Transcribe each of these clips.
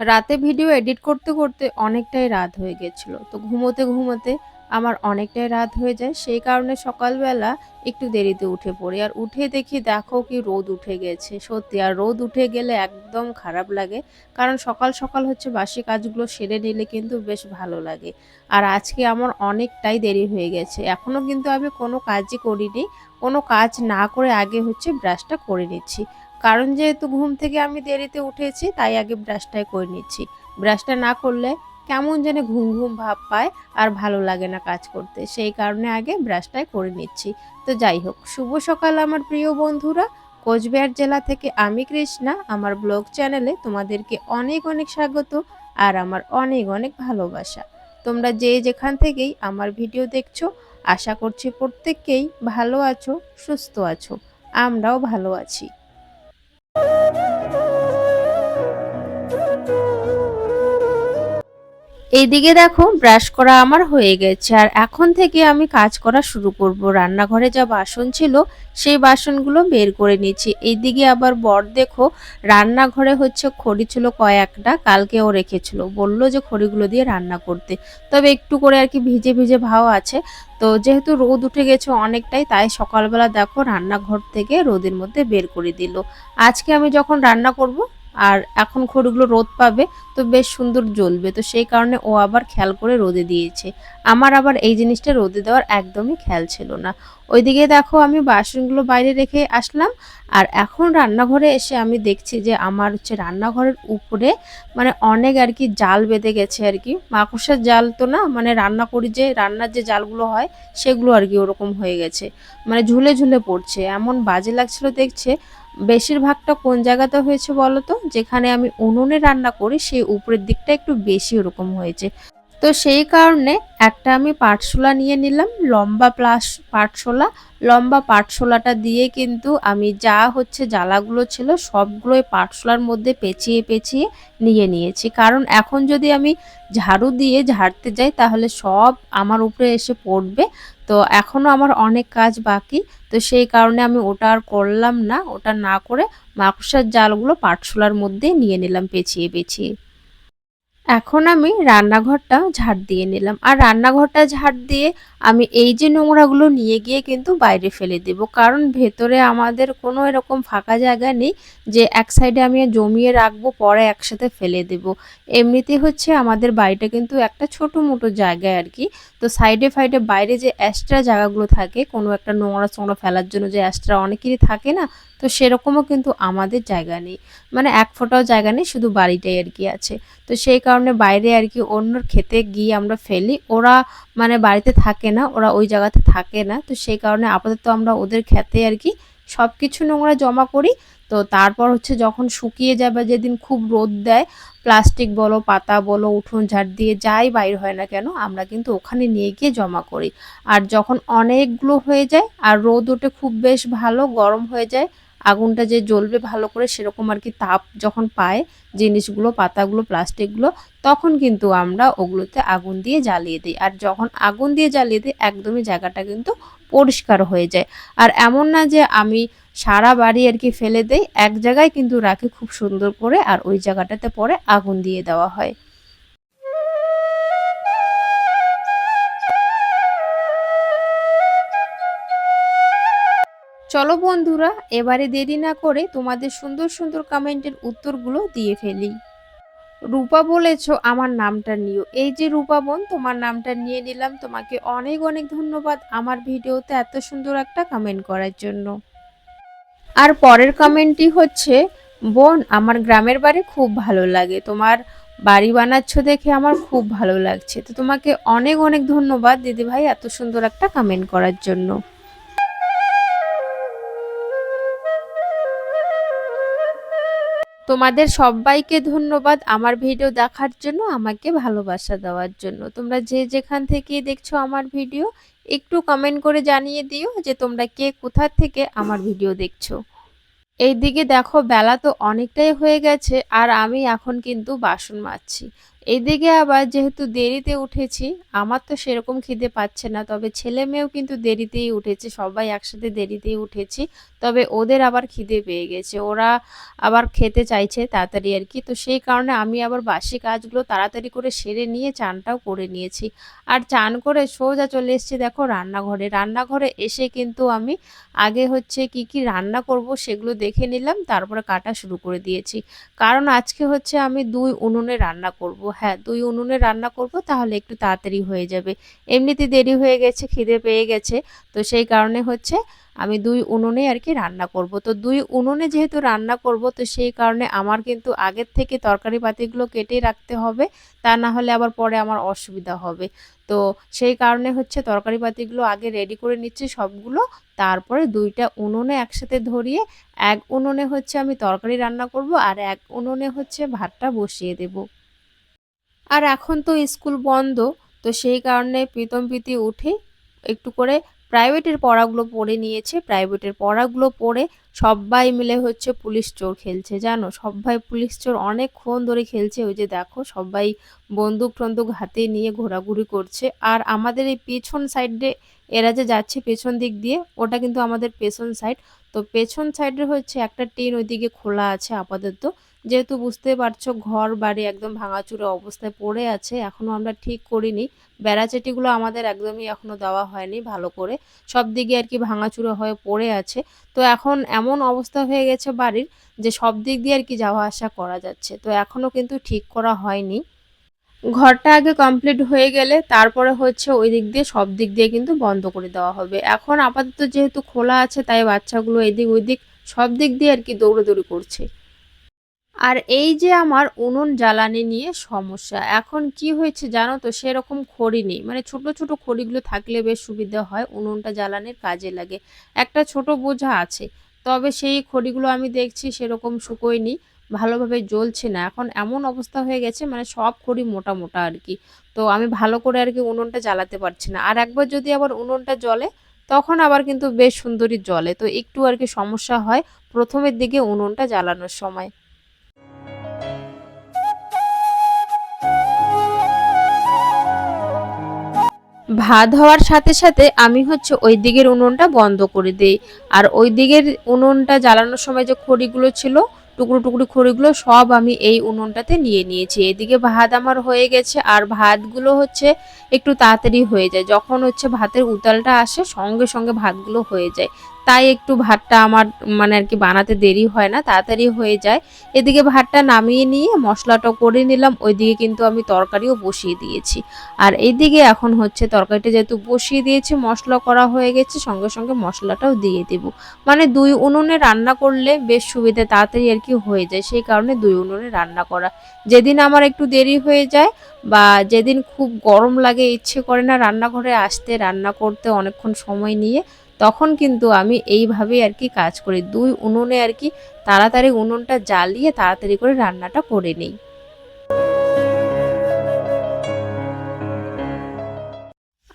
রাতে video edit করতে করতে অনেকটাই রাত হয়ে গেছিল। তো ঘুমোতে ঘুমোতে আমার অনেকটাই রাত হয়ে যায়, সেই কারণে সকালবেলা একটু দেরিতে উঠে পড়ি। আর উঠে দেখি দেখো কি রোদ উঠে গেছে, সত্যি। আর রোদ উঠে গেলে একদম খারাপ লাগে, কারণ সকাল সকাল হচ্ছে বাসি কাজগুলো সেরে নিলে কিন্তু বেশ ভালো লাগে। আর আজকে আমার অনেকটাই দেরি হয়ে গেছে। এখনও কিন্তু আমি কোনো কাজই করিনি, কোনো কাজ না করে আগে হচ্ছে ব্রাশটা করে নিচ্ছি। কারণ যেহেতু ঘুম থেকে আমি দেরিতে উঠেছি, তাই আগে ব্রাশটাই করে নিচ্ছি। ব্রাশটা না করলে কেমন যেন ঘুম ঘুম ভাব পায় আর ভালো লাগে না কাজ করতে। সেই কারণে আগে ব্রাশটাই করে নিচ্ছি। তো যাই হোক, শুভ সকাল আমার প্রিয় বন্ধুরা। কোচবিহার জেলা থেকে আমি কৃষ্ণা। আমার ব্লগ চ্যানেলে তোমাদেরকে অনেক অনেক স্বাগত আর আমার অনেক অনেক ভালোবাসা। তোমরা যে যেখান থেকেই আমার ভিডিও দেখছ, আশা করছি প্রত্যেককেই ভালো আছো, সুস্থ আছো। আমরাও ভালো আছি। Thank. এইদিকে দেখো ব্রাশ করা আমার হয়ে গেছে। আর এখন থেকে আমি কাজ করা শুরু করব। রান্নাঘরে যা বাসন ছিল, সেই বাসনগুলো বের করে নিচ্ছি। এইদিকে আবার বর দেখো, রান্নাঘরে হচ্ছে খড়ি ছিল কয়েকটা কালকেও রেখেছিল। বলল যে খড়িগুলো দিয়ে রান্না করতে। তবে একটু করে আর কি ভিজে ভিজে ভাও আছে। তো যেহেতু রোদ উঠে গেছে অনেকটাই, তাই সকালবেলা দেখো রান্নাঘর থেকে রোদের মধ্যে বের করে দিল। আজকে আমি যখন রান্না করব আর এখন খড়িগুলো রোদ পাবে, তো বেশ সুন্দর জ্বলবে। তো সেই কারণে ও আবার খেয়াল করে রোদে দিয়েছে। আমার আবার এই জিনিসটা রোদে দেওয়ার একদমই খেয়াল ছিল না। ওইদিকে দেখো আমি বাসনগুলো বাইরে রেখে আসলাম, আর এখন রান্নাঘরে এসে আমি দেখছি যে আমার হচ্ছে রান্নাঘরের উপরে মানে অনেক আর কি জাল বেঁধে গেছে আর কি। মাকড়সার জাল তো না মানে রান্না করি যে, রান্নার যে জালগুলো হয়, সেগুলো আর কি ওরকম হয়ে গেছে। মানে ঝুলে ঝুলে পড়ছে। এমন বাজে লাগছিল দেখছে বেশিরভাগটা কোন জায়গাতে হয়েছে বলতো? যেখানে আমি উনুনে রান্না করি, সেই উপরের দিকটা একটু বেশি ওরকম হয়েছে। তো সেই কারণে একটা আমি পাটশোলা নিয়ে নিলাম, লম্বা প্লাস পাটশোলা লম্বা পাটশোলাটা দিয়ে কিন্তু আমি যা হচ্ছে জ্বালাগুলো ছিল সবগুলোই পাটশোলার মধ্যে পেঁচিয়ে পেঁচিয়ে নিয়ে নিয়েছি। কারণ এখন যদি আমি ঝাড়ু দিয়ে ঝাড়তে যাই তাহলে সব আমার উপরে এসে পড়বে। তো এখনও আমার অনেক কাজ বাকি, তো সেই কারণে আমি ওটা আর করলাম না। ওটা না করে মাকড়সার জালগুলো পাটশোলার মধ্যে নিয়ে নিলাম পেঁচিয়ে পেঁচিয়ে। এখন আমি রান্নাঘরটা ঝাড় দিয়ে নিলাম। আর রান্নাঘরটা ঝাড় দিয়ে আমি এই যে নোংরাগুলো নিয়ে গিয়ে কিন্তু বাইরে ফেলে দেব। কারণ ভেতরে আমাদের কোনো এরকম ফাঁকা জায়গা নেই যে এক সাইডে আমি জমিয়ে রাখব, পরে একসাথে ফেলে দেব। এমনিতে হচ্ছে আমাদের বাড়িটা কিন্তু একটা ছোটো মোটো জায়গায় আর কি। তো সাইডে ফাইডে বাইরে যে এক্সট্রা জায়গাগুলো থাকে, কোনো একটা নোংরা চোংরা ফেলার জন্য যে এক্সট্রা অনেকেরই থাকে না, তো সেরকমও কিন্তু আমাদের জায়গা নেই। মানে এক ফোটাও জায়গা নেই, শুধু বাড়িটাই আর কি আছে। তো সেই কারণে বাইরে আর কি অন্যর খেতে গিয়ে আমরা ফেলি। ওরা মানে বাড়িতে থাকে না, ওরা ওই জায়গাতে থাকে না, তো সেই কারণে আপাতত আমরা ওদের খেতে আর কি সব কিছু নোংরা জমা করি। তো তারপর হচ্ছে যখন শুকিয়ে যাবে, যেদিন খুব রোদ দেয় প্লাস্টিক বলো, পাতা বলো, উঠোন ঝাড় দিয়ে যাই, বাইর হয় না কেন, আমরা কিন্তু ওখানে নিয়ে গিয়ে জমা করি। আর যখন অনেকগুলো হয়ে যায় আর রোদ ওঠে খুব বেশ ভালো, গরম হয়ে যায়, আগুনটা যে জ্বলবে ভালো করে সেরকম আর কি তাপ যখন পায়, জিনিসগুলো, পাতাগুলো প্লাস্টিকগুলো তখন কিন্তু আমরা ওগুলোতে আগুন দিয়ে জ্বালিয়ে দিই। আর যখন আগুন দিয়ে জ্বালিয়ে দিই, একদমই জায়গাটা কিন্তু পরিষ্কার হয়ে যায়। আর এমন না যে আমি সারা বাড়ি আর কি ফেলে দেয়। এক জায়গায় কিন্তু রাখি খুব সুন্দর করে আর ওই জায়গাটাতে পরে আগুন দিয়ে দেওয়া হয়। চলো বন্ধুরা, এবারে দেরি না করে তোমাদের সুন্দর সুন্দর কমেন্টের উত্তরগুলো দিয়ে ফেলি। রূপা বলেছ, আমার নামটা নিও। এই যে রূপা বোন, তোমার নামটা নিয়ে নিলাম। তোমাকে অনেক অনেক ধন্যবাদ আমার ভিডিওতে এত সুন্দর একটা কমেন্ট করার জন্য। আর পরের কমেন্টটি হচ্ছে, বোন, আমার গ্রামের বাড়ি খুব ভালো লাগে। তোমার বাড়ি বানাচ্ছ দেখে আমার খুব ভালো লাগছে। তো তোমাকে অনেক অনেক ধন্যবাদ দিদিভাই এত সুন্দর একটা কমেন্ট করার জন্য। তোমাদের সবাইকে ধন্যবাদ আমার ভিডিও দেখার জন্য, আমাকে ভালোবাসা দেওয়ার জন্য। তোমরা যে যেখান থেকে দেখছ আমার ভিডিও, একটু কমেন্ট করে জানিয়ে দিও যে তোমরা কে কোথা থেকে আমার ভিডিও দেখছ। এইদিকে দেখো বেলা তো অনেকটাই হয়ে গেছে, আর আমি এখন কিন্তু বাসন মাজছি। এইদিকে আবার যেহেতু দেরিতে উঠেছি, আমার তো সেরকম খিদে পাচ্ছে না। তবে ছেলে মেয়েও কিন্তু দেরিতেই উঠেছে, সবাই একসাথে দেরিতেই উঠেছি। তবে ওদের আবার খিদে পেয়ে গেছে, ওরা আবার খেতে চাইছে তাড়াতাড়ি আর কি। তো সেই কারণে আমি আবার বাসি কাজগুলো তাড়াতাড়ি করে সেরে নিয়ে চানটাও করে নিয়েছি। আর চান করে সোজা চলে এসেছি দেখো রান্নাঘরে। রান্নাঘরে এসে কিন্তু আমি আগে হচ্ছে কি কি রান্না করব সেগুলো দেখে নিলাম, তারপরে কাটা শুরু করে দিয়েছি। কারণ আজকে হচ্ছে আমি দুই উনুনে রান্না করব। হ্যাঁ দুই উনুনে রান্না করব, তাহলে একটু তাড়াতাড়ি হয়ে যাবে। এমনিতে দেরি হয়ে গেছে, খিদে পেয়ে গেছে, তো সেই কারণে হচ্ছে আমি দুই উনুনে আর কি রান্না করব। তো দুই উনুনে যেহেতু রান্না করব, তো সেই কারণে আমার কিন্তু আগের থেকে তরকারি পাতিগুলো কেটে রাখতে হবে, তা না হলে আবার পরে আমার অসুবিধা হবে। তো সেই কারণে হচ্ছে তরকারি পাতিগুলো আগে রেডি করে নিচ্ছি সবগুলো, তারপরে দুইটা উনুনে একসাথে ধরিয়ে, এক উনুনে হচ্ছে আমি তরকারি রান্না করব আর এক উনুনে হচ্ছে ভাতটা বসিয়ে দেব। আর এখন তো স্কুল বন্ধ, তো সেই কারণে প্রীতম প্রীতি উঠে একটু করে প্রাইভেটের পড়াগুলো পড়ে নিয়েছে। প্রাইভেটের পড়াগুলো পড়ে সবাই মিলে হচ্ছে পুলিশ চোর খেলছে, জানো? সবাই পুলিশ চোর অনেকক্ষণ ধরে খেলছে, ওই যে দেখো, সবাই বন্দুক টন্দুক হাতে নিয়ে ঘোরাঘুরি করছে। আর আমাদের এই পেছন সাইডে এরা যে যাচ্ছে পেছন দিক দিয়ে, ওটা কিন্তু আমাদের পেছন সাইড। তো পেছন সাইডে হচ্ছে একটা টিন ওইদিকে খোলা আছে আপাতত। যেহেতু বুঝতে পারছ ঘর বাড়ি একদম ভাঙাচুরে অবস্থায় পড়ে আছে এখনও আমরা ঠিক করিনি। বেড়াচেটিগুলো আমাদের একদমই এখনও দেওয়া হয়নি ভালো করে। সব দিকে আর কি ভাঙাচুরে হয়ে পড়ে আছে। তো এখন এমন অবস্থা হয়ে গেছে বাড়ির যে সব দিক দিয়ে আর কি যাওয়া আসা করা যাচ্ছে। তো এখনও কিন্তু ঠিক করা হয়নি। ঘরটা আগে কমপ্লিট হয়ে গেলে তারপরে হচ্ছে ওই দিক দিয়ে সব দিক দিয়ে কিন্তু বন্ধ করে দেওয়া হবে। এখন আপাতত যেহেতু খোলা আছে, তাই বাচ্চাগুলো এদিক ওই দিক সব দিক দিয়ে আর কি দৌড়াদৌড়ি করছে। আর এই যে আমার উনুন জ্বালানি নিয়ে সমস্যা, এখন কি হয়েছে জানো তো? সেরকম খড়ি নেই। মানে ছোট ছোট খড়িগুলো থাকলে বেশ সুবিধা হয়, উনুনটা জ্বালানির কাজে লাগে। একটা ছোট বোঝা আছে, তবে সেই খড়িগুলো আমি দেখছি সেরকম শুকোয়নি, ভালোভাবে জ্বলছে না। এখন এমন অবস্থা হয়ে গেছে মানে সব খড়ি মোটা মোটা আর কি। তো আমি ভালো করে আর কি উনুনটা জ্বালাতে পারছি না। আর একবার যদি আবার উনুনটা জ্বলে, তখন আবার কিন্তু বেশ সুন্দরই জ্বলে। তো একটু আর কি সমস্যা হয় প্রথমের দিকে উনুনটা জ্বালানোর সময়। ভাত হওয়ার সাথে সাথে আমি হচ্ছে ওই দিকের উনুনটা বন্ধ করে দিই। আর ওই দিকের উনুনটা জ্বালানোর সময় যে খড়িগুলো ছিল, টুকরো টুকরো খড়িগুলো সব আমি এই উনুনটাতে নিয়ে নিয়েছি। এদিকে ভাত আমার হয়ে গেছে, আর ভাতগুলো হচ্ছে একটু তাড়াতাড়ি হয়ে যায়। যখন হচ্ছে ভাতের উতালটা আসে, সঙ্গে সঙ্গে ভাতগুলো হয়ে যায়। তাই একটু ভাতটা আমার মানে আর কি বানাতে দেরি হয় না, তাড়াতাড়ি হয়ে যায়। এদিকে ভাতটা নামিয়ে নিয়ে মশলাটা করে নিলাম, ওইদিকে কিন্তু আমি তরকারিও বসিয়ে দিয়েছি। আর এইদিকে এখন হচ্ছে তরকারিটা যেহেতু বসিয়ে দিয়েছি, মশলা করা হয়ে গেছে, সঙ্গে সঙ্গে মশলাটাও দিয়ে দেব। মানে দুই উনুনে রান্না করলে বেশ সুবিধা, তাড়াতাড়ি আর কি হয়ে যায়, সেই কারণে দুই উনুনে রান্না করা। যেদিন আমার একটু দেরি হয়ে যায় বা যেদিন খুব গরম লাগে, ইচ্ছে করে না রান্নাঘরে আসতে, রান্না করতে অনেকক্ষণ সময় নিয়ে তখন কিন্তু আমি এইভাবেই আর কি কাজ করি। দুই উনুনে আর কি তাড়াতাড়ি উনুনটা জ্বালিয়ে তাড়াতাড়ি করে রান্নাটা করে নিই।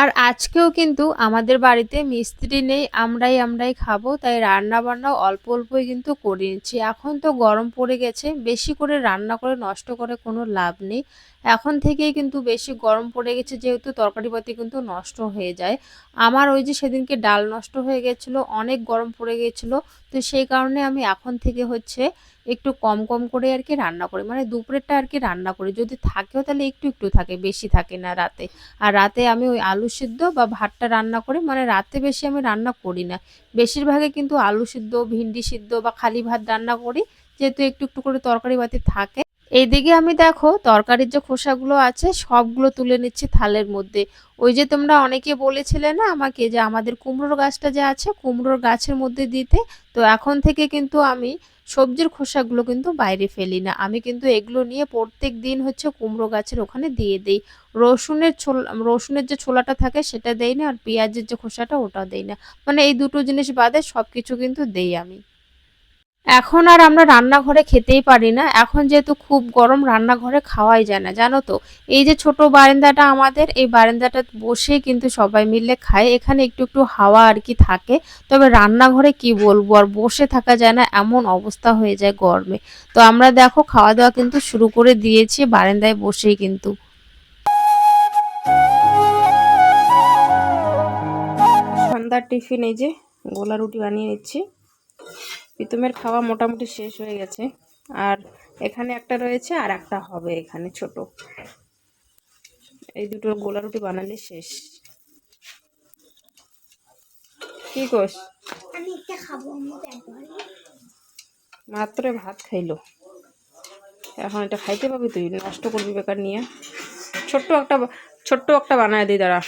আর আজকেও কিন্তু আমাদের বাড়িতে মিস্ত্রি নেই, আমরাই আমরাই খাব, তাই রান্না বান্নাও অল্প অল্পই কিন্তু করে নিচ্ছি। এখন তো গরম পড়ে গেছে, বেশি করে রান্না করে নষ্ট করে কোনো লাভ নেই। এখন থেকেই কিন্তু বেশি গরম পড়ে গেছে, যেহেতু তরকারিপাতি কিন্তু নষ্ট হয়ে যায়। আমার ওই যে সেদিনকে ডাল নষ্ট হয়ে গেছিল, অনেক গরম পড়ে গেছিল, তো সেই কারণে আমি এখন থেকে হচ্ছে একটু কম কম করে আর কি রান্না করি। মানে দুপুরেরটা আর কি রান্না করি। যদি থাকেও তাহলে একটু একটু থাকে, বেশি থাকে না রাতে। আর রাতে আমি ওই আলু সিদ্ধ বা ভাতটা রান্না করি মানে রাতে বেশি আমি রান্না করি না। বেশিরভাগে কিন্তু আলু সিদ্ধ, ভিন্ডি সিদ্ধ বা খালি ভাত রান্না করি, যেহেতু একটু একটু করে তরকারি বাতি থাকে। এইদিকে আমি দেখো, তরকারির যে খোসাগুলো আছে, সবগুলো তুলে নিচ্ছি থালের মধ্যে। ওই যে তোমরা অনেকে বলেছিলে না আমাকে যে আমাদের কুমড়োর গাছটা যে আছে, কুমড়োর গাছের মধ্যে দিতে, তো এখন থেকে কিন্তু আমি সবজির খোসাগুলো কিন্তু বাইরে ফেলি না। আমি কিন্তু এগুলো নিয়ে প্রত্যেক দিন হচ্ছে কুমড়ো গাছের ওখানে দিয়ে দিই। রসুনের ছোলা, রসুনের যে ছোলাটা থাকে সেটা দেই না, আর পেঁয়াজের যে খোসাটা ওটা দেই না। মানে এই দুটো জিনিস বাদে সব কিছু কিন্তু দেই আমি। এখন আর আমরা রান্নাঘরে খেতেই পারি না। এখন যেহেতু খুব গরম, রান্নাঘরে খাওয়াই যায় না, জানো তো? এই যে ছোট বারান্দাটা আমাদের, এই বারান্দাটা বসে কিন্তু সবাই মিলে খায়। এখানে একটু একটু হাওয়া আর কি থাকে। তবে রান্নাঘরে কি বলব? আর বসে থাকা যায় না, এমন অবস্থা হয়ে যায় গরমে। তো আমরা দেখো খাওয়া দাওয়া কিন্তু শুরু করে দিয়েছি, বারান্দায় বসেই কিন্তু। সন্ধ্যার টিফিন এই যে, গোলা রুটি বানিয়ে নিচ্ছি। পিতুমের খাওয়া মোটামুটি শেষ হয়ে গেছে। আর এখানে একটা রয়েছে আর একটা হবে এখানে ছোট। এই দুটো গোলা রুটি বানালে শেষ। কি কোস? মাত্র ভাত খাইলো। এখন এটা খাইতে পাবি তুই? নষ্ট করবি বেকার নিয়ে। ছোট্ট একটা ছোট্ট একটা বানায় দিই দাঁড়া।